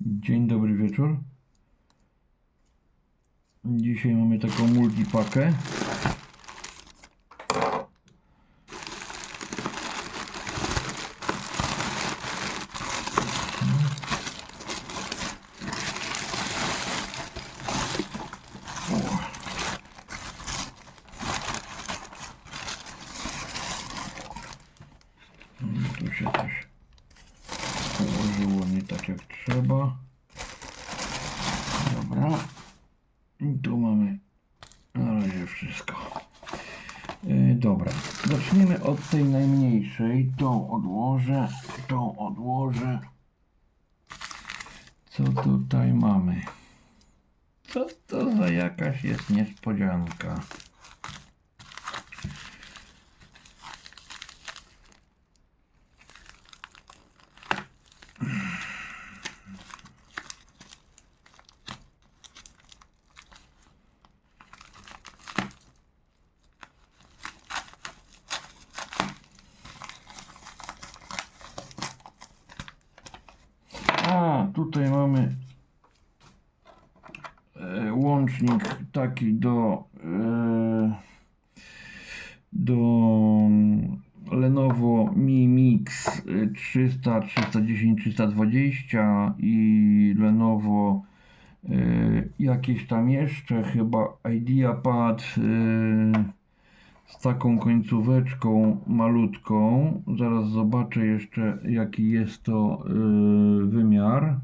Dzień dobry wieczór. Dzisiaj mamy taką multipakę. Tu się coś ułożyło nie tak jak trzeba. Dobra. I tu mamy na razie wszystko. Yy, dobra. Od tej najmniejszej. Tą odłożę. Tą odłożę. Co tutaj mamy? Co to za jakaś jest niespodzianka? A, tutaj mamy łącznik taki do e, do Lenovo Mi Mix e, 300, 310, 320 i Lenovo e, jakieś tam jeszcze chyba IdeaPad e, z taką końcóweczką malutką. Zaraz zobaczę jeszcze jaki jest to wymiar.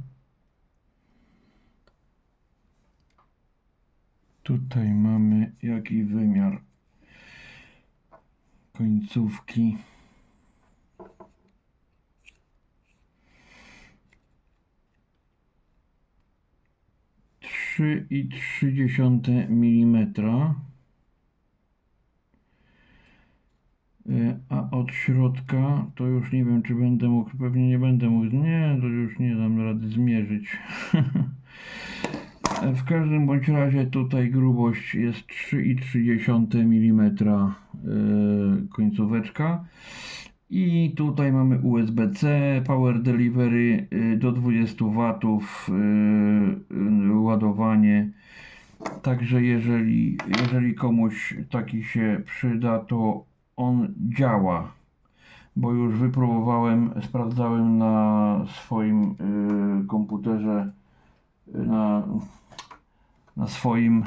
Tutaj mamy jaki wymiar końcówki. Trzy i trzy dziesiąte milimetra. Y, A od środka to już nie wiem, czy będę mógł, pewnie nie będę mógł, nie, to już nie dam rady zmierzyć. W każdym bądź razie tutaj grubość jest 3,3 mm y, końcóweczka. I tutaj mamy USB-C, Power Delivery y, do 20 W, y, ładowanie. Także jeżeli, jeżeli komuś taki się przyda, to on działa, bo już wypróbowałem, sprawdzałem na swoim komputerze, na, na swoim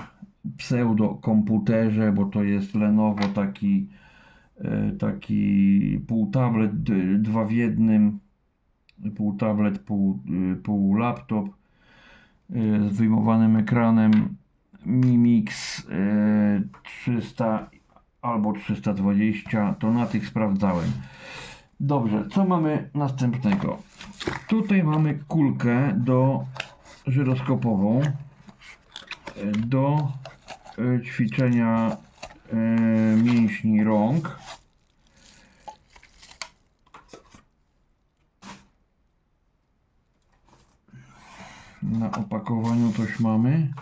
pseudokomputerze, bo to jest Lenovo taki, y, taki pół tablet, dwa w jednym, pół tablet, pół, pół laptop y, z wyjmowanym ekranem Mi Mix y, 300 albo 320, to na tych sprawdzałem. Dobrze, co mamy następnego? Tutaj mamy kulkę do żyroskopową e, do e, ćwiczenia e, mięśni rąk. Na opakowaniu coś mamy.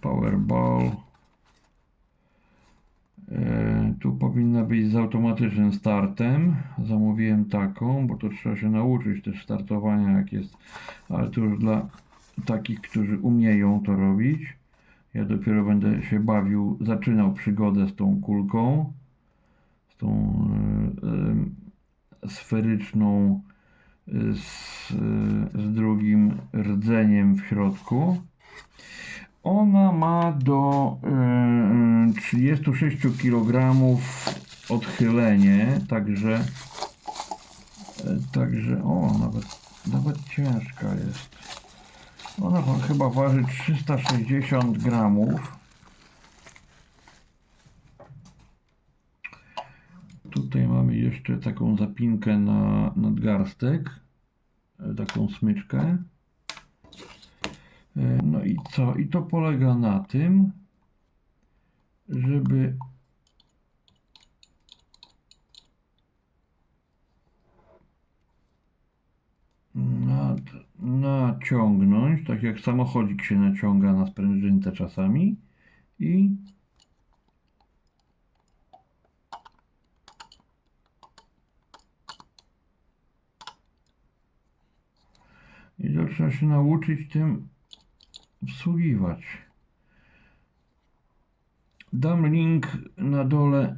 Powerball. Tu powinna być z automatycznym startem. Zamówiłem taką, bo to trzeba się nauczyć też startowania, jak jest, ale to już dla takich, którzy umieją to robić. Ja dopiero będę się bawił, zaczynał przygodę z tą kulką, z tą e, e, sferyczną, e, z, e, z drugim rdzeniem w środku. Ona ma do y, 36 kg odchylenie, także y, także o nawet nawet ciężka jest. Ona wa- chyba waży 360 gramów. Tutaj mamy jeszcze taką zapinkę na nadgarstek, y, taką smyczkę. E, No i co? I to polega na tym, żeby naciągnąć, tak jak samochodzik się naciąga na sprężynce czasami i I trzeba się nauczyć tym obsługiwać. Dam link na dole.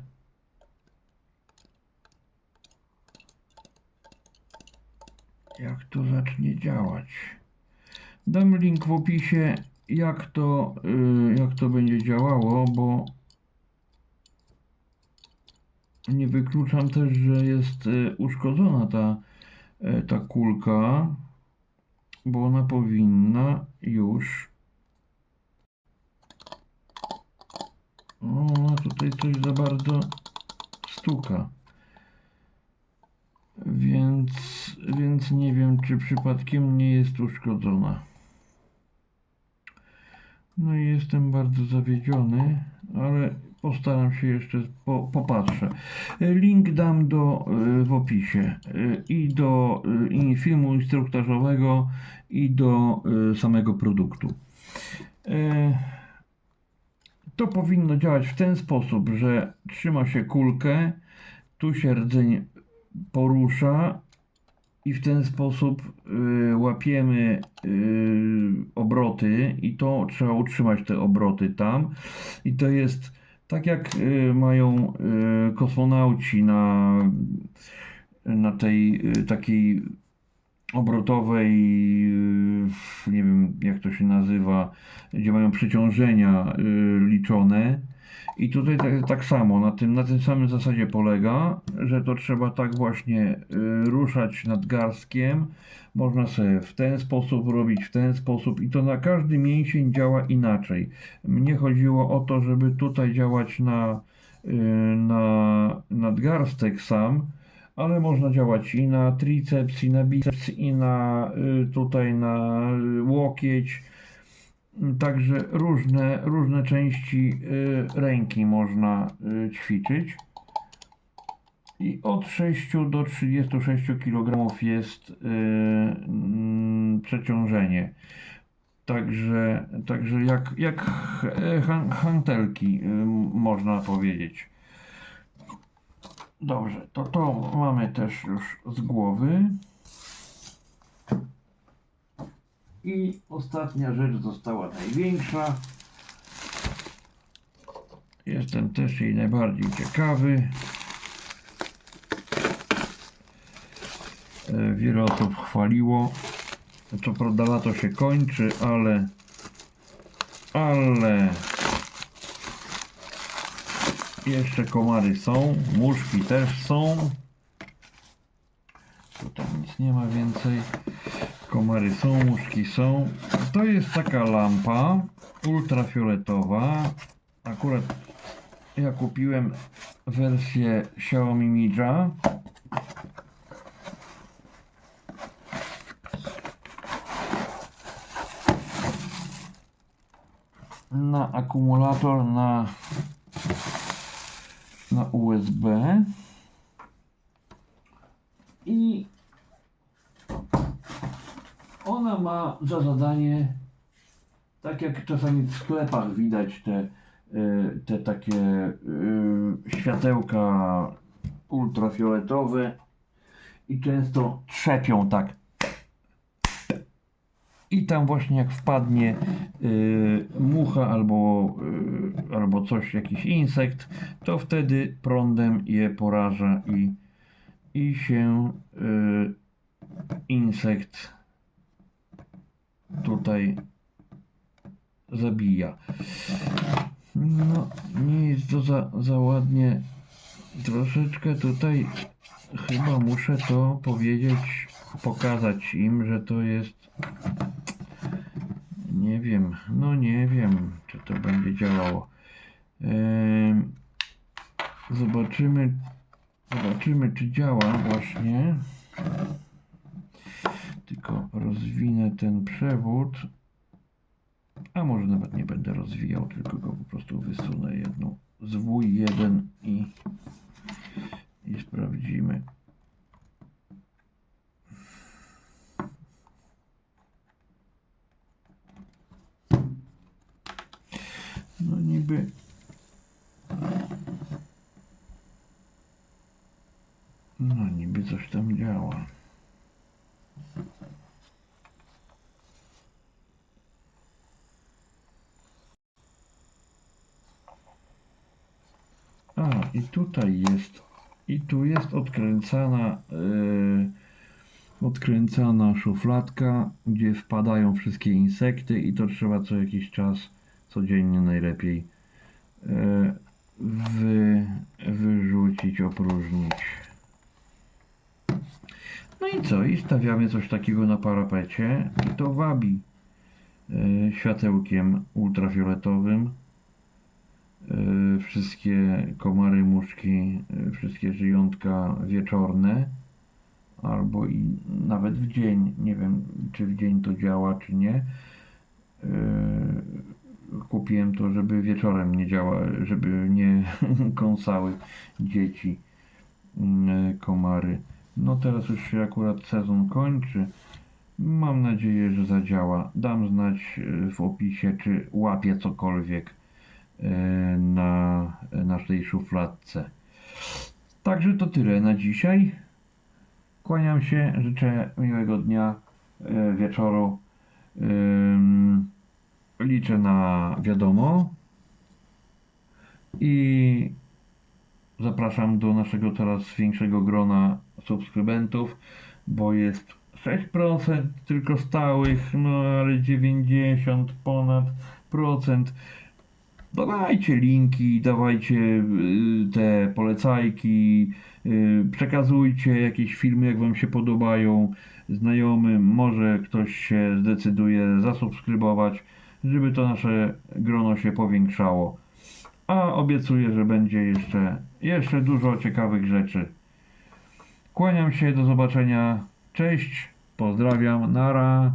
Jak to zacznie działać? Dam link w opisie, jak to, y, jak to będzie działało, bo nie wykluczam też, że jest y, uszkodzona ta, y, ta kulka, bo ona powinna już. Ona tutaj coś za bardzo stuka. Więc, więc nie wiem, czy przypadkiem nie jest uszkodzona. No i jestem bardzo zawiedziony, ale postaram się jeszcze po, popatrzę. Link dam do, y, w opisie y, i do y, i filmu instruktażowego i do samego produktu. To powinno działać w ten sposób, że trzyma się kulkę, tu się rdzeń porusza i w ten sposób y, łapiemy y, obroty i to trzeba utrzymać te obroty tam. I to jest tak jak y, mają y, kosmonauci na, na tej y, takiej obrotowej, y, nie wiem jak to się nazywa, gdzie mają przeciążenia y, liczone. I tutaj tak, tak samo, na tym, na tym samym zasadzie polega, że to trzeba tak właśnie y, ruszać nadgarstkiem. Można sobie w ten sposób robić, w ten sposób i to na każdy mięsień działa inaczej. Mnie chodziło o to, żeby tutaj działać na, na nadgarstek sam, ale można działać i na triceps, i na biceps, i na y, tutaj na y, łokieć. Także różne, różne części y, ręki można ćwiczyć. I od 6 do 36 kg jest mm, przeciążenie. Także, także jak, jak han- hantelki można powiedzieć. Dobrze, to to mamy też już z głowy. I ostatnia rzecz została największa. Jestem też jej najbardziej ciekawy. E, Wiele osób chwaliło. Co prawda lato się kończy, ale ale jeszcze komary są, muszki też są. Tutaj nic nie ma więcej. Komary są, muszki są. To jest taka lampa ultrafioletowa. Akurat ja kupiłem wersję Xiaomi Mija. Na akumulator na na USB i ona ma za zadanie, tak jak czasami w sklepach widać te, y, te takie y, światełka ultrafioletowe i często trzepią tak i tam właśnie jak wpadnie y, mucha albo, y, albo coś, jakiś insekt, to wtedy prądem je poraża i, i się y, insekt tutaj zabija. No, nie jest to za, za ładnie. Troszeczkę tutaj chyba muszę to powiedzieć, pokazać im, że to jest nie wiem, no nie wiem, czy to będzie działało. Zobaczymy, zobaczymy, czy działa właśnie. Tylko rozwinę ten przewód. A może nawet nie będę rozwijał, tylko go po prostu wysunę jedną zwój jeden i, i sprawdzimy. No niby. No niby coś tam działa. A, i tutaj jest, i tu jest odkręcana, yy, odkręcana szufladka, gdzie wpadają wszystkie insekty i to trzeba co jakiś czas codziennie najlepiej, e, wy, wyrzucić, opróżnić. No i co? I stawiamy coś takiego na parapecie i to wabi e, światełkiem ultrafioletowym. E, Wszystkie komary, muszki, wszystkie żyjątka wieczorne albo i nawet w dzień. Nie wiem, czy w dzień to działa, czy nie. Kupiłem to, żeby wieczorem nie działa, żeby nie kąsały dzieci yy, komary. No teraz już się akurat sezon kończy. Mam nadzieję, że zadziała. Dam znać yy, w opisie, czy łapie cokolwiek yy, na naszej szufladce. Także to tyle na dzisiaj. Kłaniam się, życzę miłego dnia, e, wieczoru. Liczę na wiadomo. I zapraszam do naszego coraz większego grona subskrybentów, bo jest 6% tylko stałych, no ale 90 ponad procent. Dawajcie linki, dawajcie y, te polecajki, y, przekazujcie jakieś filmy, jak Wam się podobają znajomym. Może ktoś się zdecyduje zasubskrybować, żeby to nasze grono się powiększało. A obiecuję, że będzie jeszcze, jeszcze dużo ciekawych rzeczy. Kłaniam się, do zobaczenia. Cześć, pozdrawiam, nara.